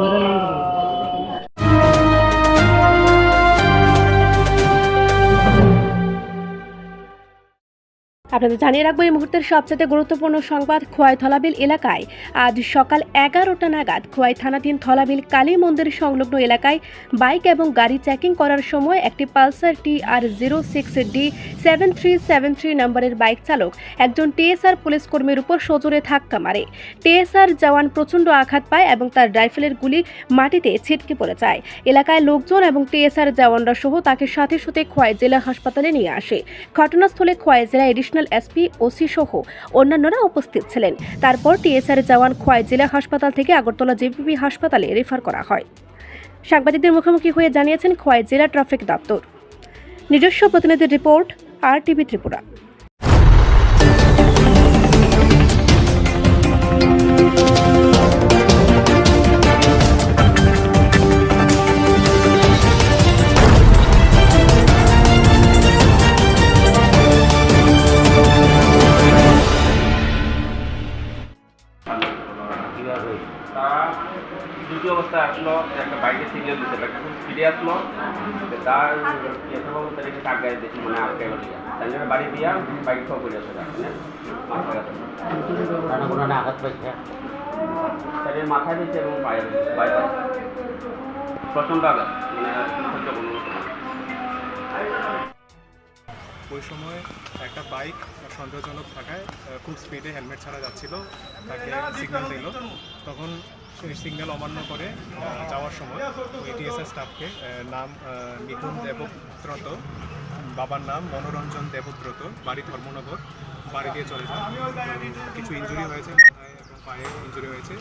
ಬೇರೆ আপনাদের জানিয়ে রাখব, এই মুহূর্তের সবচেয়ে গুরুত্বপূর্ণ সংবাদ খোয়াই থলাবিল এলাকায়। আজ সকাল এগারোটা নাগাদ খোয়াই থানাধীন থলাবিল কালী মন্দির সংলগ্ন এলাকায় বাইক এবং গাড়ি চেকিং করার সময় একটি Pulsar T R zero six D seven three seven three নম্বরের বাইক চালক একজন টিএসআর পুলিশ কর্মীর উপর সজোরে ধাক্কা মারে। টিএসআর জওয়ান প্রচণ্ড আঘাত পায় এবং তার রাইফেলের গুলি মাটিতে ছিটকে পড়ে যায়। এলাকায় লোকজন এবং টিএসআর জওয়ানরা সহ তাকে সাথে সাথে খোয়াই জেলা হাসপাতালে নিয়ে আসে। ঘটনাস্থলে খোয়াই জেলা এডিশনাল এসপি ওসি সহ অন্যান্যরা উপস্থিত ছিলেন। তারপর টিএসআর জওয়ান খোয়াই জেলা হাসপাতাল থেকে আগরতলা জেপিপি হাসপাতালে রেফার করা হয়। সাংবাদিকদের মুখোমুখি হয়ে জানিয়েছেন খোয়াই জেলা ট্রাফিক দপ্তর। নিজস্ব প্রতিনিধির রিপোর্ট আর টিভি ত্রিপুরা। দুটি অবস্থায় আসলো একটা বাইকে সিগন্যাল দিতে খুব স্পিডে আসলো তার তার একটু টাকা দেখি মানে আটকে গেল। তাই জন্য বাড়ি দিয়া বাইক সব করে আসে মানে মাথা গেছে কারণ কোনো আঘাত পাইছে তাদের মাথায় দিচ্ছে এবং পায়ে পায়ে প্রচণ্ড আঘাত মানে সহ্য কোনো ওই সময় একটা বাইক সন্দেহজনক থাকায় খুব স্পিডে হেলমেট ছাড়া যাচ্ছিল তাকে সিগন্যাল দিল। তখন সিগন্যাল অমান্য করে যাওয়ার সময় এটিএসএস স্টাফকে নাম মিঠুন দেবব্রত বাবার নাম মনোরঞ্জন দেবব্রত বাড়ি ধর্মনগর বাড়ি দিয়ে চলে তো কিছু ইঞ্জুরি হয়েছে মাথায় এবং পায়ে ইঞ্জুরি হয়েছে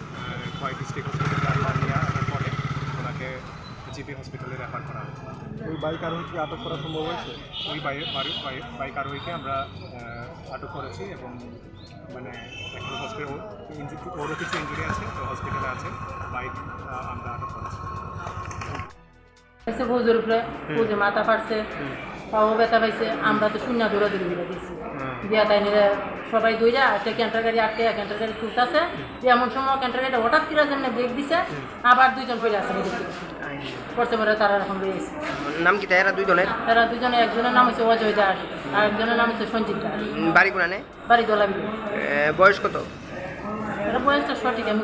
খোয়াই ডিস্ট্রিক্ট হসপিটালে নিয়ে আসার পরে ওনাকে জিপি হসপিটালে রেফার করা হয়েছে। ওই বাইক আরোহী কি আটক করা সম্ভব হয়েছে? ওই বাইক বাইক আরোহীকে আমরা আটক করেছি এবং মানে এখন হসপিটাল ওরও কিছু ইঞ্জুরি আছে তো হসপিটালে আছে বাইক আমরা আটক করেছি। উপরে মাথা ফাটছে পাও ব্যথা পাইছে আমরা তো শূন্য দূরে দৌড়ি দিয়ে দিয়া তাই নিয়ে সবাই দুই যা একটা ক্যান্টার গাড়ি আটকে ক্যান্টার গাড়ি তুলতেছে এমন সময় ক্যান্টার গাড়িটা হঠাৎ করে যেন ব্রেক দিছে আবার দুইজন ফিরে আছে করতে পারে তারা এখন রয়েছে নাম কি তাই দুইজনের? তারা দুজনে একজনের নাম হচ্ছে অজয় দাস আর একজনের নাম হচ্ছে সঞ্জিত দাস। বাড়ি কোনানে? বাড়ি দোলাবি বয়স কত? বয়সটা সঠিক আমি